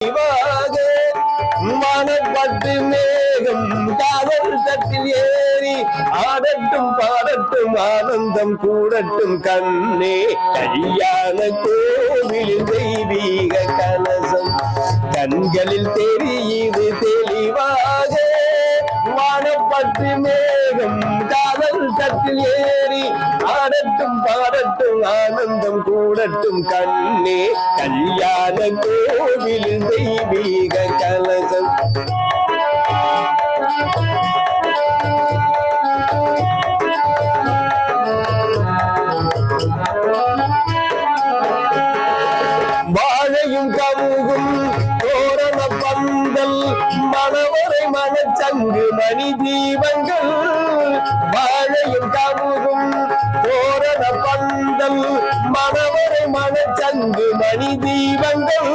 தெளிவாக மனப்பட்டு மேகம் காதல் தட்டில் ஏறி ஆடட்டும் பாடட்டும் ஆனந்தம் கூடட்டும் கண்ணே. கல்யாண கோவிலில் தெய்வீக கலசம். கண்களில் தெரியுது தெளிவாக மனப்பட்டு வானப்பட்டு மேகம் காதல் தட்டில் ஏறி ஆடட்டும் பாடட்டும் ஆனந்தம் கூடட்டும் கண்ணே. கல்யாண கோவிலில் தெய்வீக கலசம். வாழையும் கவுகும் மனவரை மனச்சங்கு மணி தீபங்கள் வாழையும் தமுகும் தோரண பந்தல். மனவரை மனச்சங்கு மணி தீபங்கள்